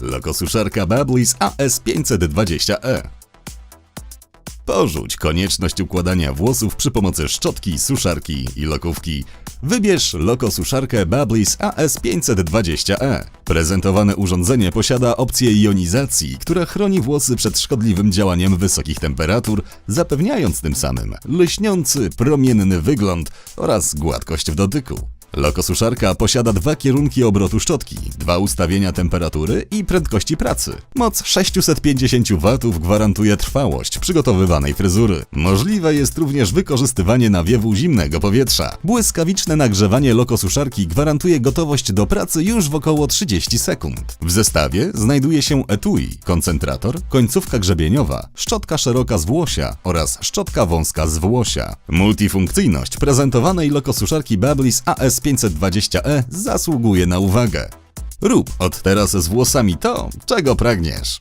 Lokosuszarka Bablis AS520E. Porzuć konieczność układania włosów przy pomocy szczotki, suszarki i lokówki. Wybierz lokosuszarkę Bablis AS520E. Prezentowane urządzenie posiada opcję jonizacji, która chroni włosy przed szkodliwym działaniem wysokich temperatur, zapewniając tym samym lśniący, promienny wygląd oraz gładkość w dotyku. Lokosuszarka posiada dwa kierunki obrotu szczotki, dwa ustawienia temperatury i prędkości pracy. Moc 650 W gwarantuje trwałość przygotowywanej fryzury. Możliwe jest również wykorzystywanie nawiewu zimnego powietrza. Błyskawiczne nagrzewanie lokosuszarki gwarantuje gotowość do pracy już w około 30 sekund. W zestawie znajduje się etui, koncentrator, końcówka grzebieniowa, szczotka szeroka z włosia oraz szczotka wąska z włosia. Multifunkcyjność prezentowanej lokosuszarki Bablis AS520E zasługuje na uwagę. Rób od teraz z włosami to, czego pragniesz.